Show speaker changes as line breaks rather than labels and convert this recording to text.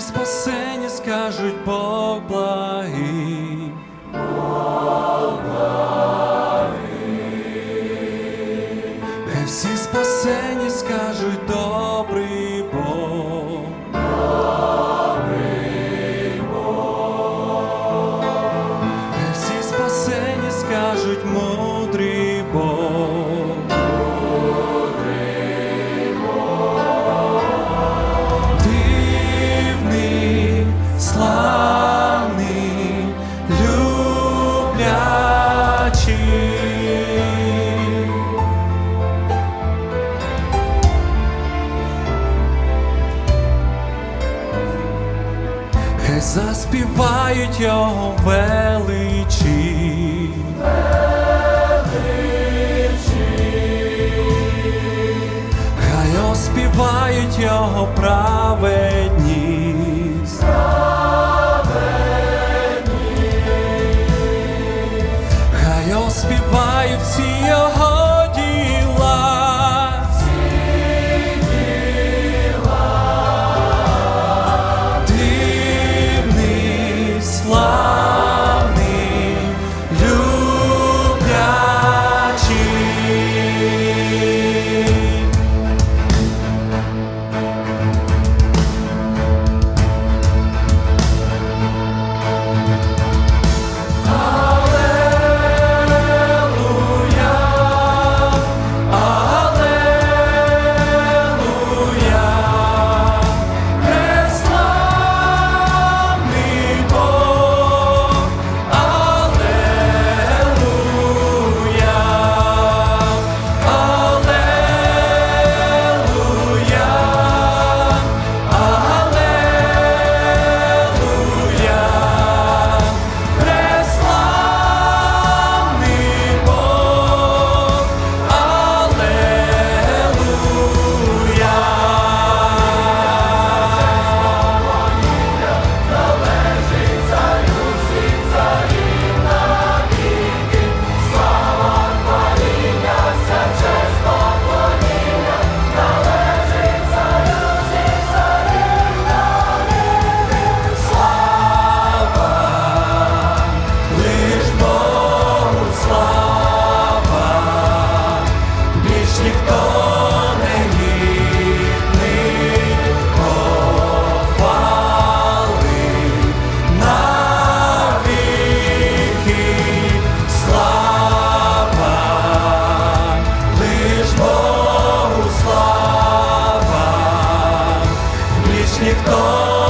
спасені скажуть Бог благий. Хай всі спасені скажуть добрий заспівають його величі. Хай оспівають його праведність. niech to